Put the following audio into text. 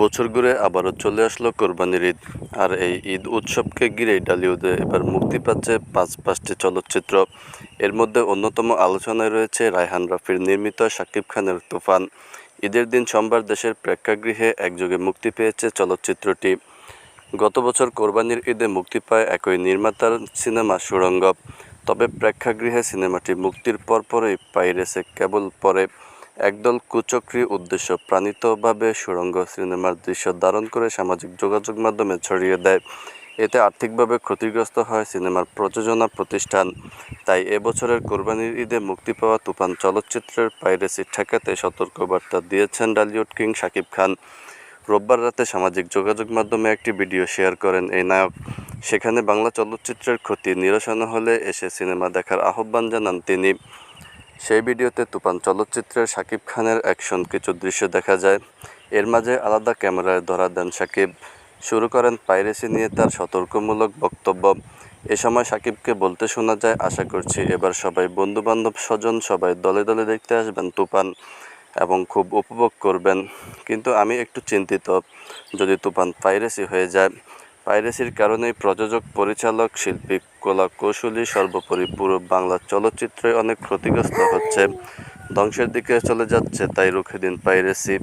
বছর ঘুরে আবারও চলে আসলো কোরবানির ঈদ। আর এই ঈদ উৎসবকে ঘিরেই ডালিউডে এবার মুক্তি পাচ্ছে পাঁচ পাঁচটি চলচ্চিত্র। এর মধ্যে অন্যতম আলোচনায় রয়েছে রায়হান রাফির নির্মিত শাকিব খানের তুফান। ঈদের দিন সোমবার দেশের প্রেক্ষাগৃহে একযোগে মুক্তি পেয়েছে চলচ্চিত্রটি। গত বছর কোরবানির ঈদে মুক্তি পায় একই নির্মাতার সিনেমা সুড়ঙ্গ। তবে প্রেক্ষাগৃহে সিনেমাটি মুক্তির পরপরই পাইরেসে কেবল পরে একদল কুচক্রী উদ্দেশ্য প্রাণিতভাবে সুড়ঙ্গ সিনেমার দৃশ্য ধারণ করে সামাজিক যোগাযোগ মাধ্যমে ছড়িয়ে দেয়। এতে আর্থিকভাবে ক্ষতিগ্রস্ত হয় সিনেমার প্রযোজনা প্রতিষ্ঠান। তাই এবছরের কোরবানির ঈদে মুক্তি পাওয়া তুফান চলচ্চিত্রের পাইরেসি ঠেকাতে সতর্কবার্তা দিয়েছেন ডালিউড কিং শাকিব খান। রোববার রাতে সামাজিক যোগাযোগ মাধ্যমে একটি ভিডিও শেয়ার করেন এই নায়ক। সেখানে বাংলা চলচ্চিত্রের ক্ষতি নিরসন হলে এসে সিনেমা দেখার আহ্বান জানান তিনি। সেই ভিডিওতে তুফান চলচ্চিত্রের শাকিব খানের অ্যাকশন কিছু দৃশ্য দেখা যায়। এর মাঝে আলাদা ক্যামেরায় ধরা দেন শাকিব। শুরু করেন পাইরেসি নিয়ে তার সতর্কমূলক বক্তব্য। এ সময় শাকিবকে বলতে শোনা যায়, আশা করছি এবার সবাই বন্ধুবান্ধব স্বজন সবাই দলে দলে দেখতে আসবেন তুফান এবং খুব উপভোগ করবেন। কিন্তু আমি একটু চিন্তিত, যদি তুফান পাইরেসি হয়ে যায় পাইরেসির কারণেই প্রযোজক, পরিচালক, শিল্পী, কলা কৌশলী, সর্বোপরি পুরো বাংলা চলচ্চিত্রে অনেক ক্ষতিগ্রস্ত হচ্ছে। ধ্বংসের দিকে চলে যাচ্ছে তাই রুখে দিন পাইরেসি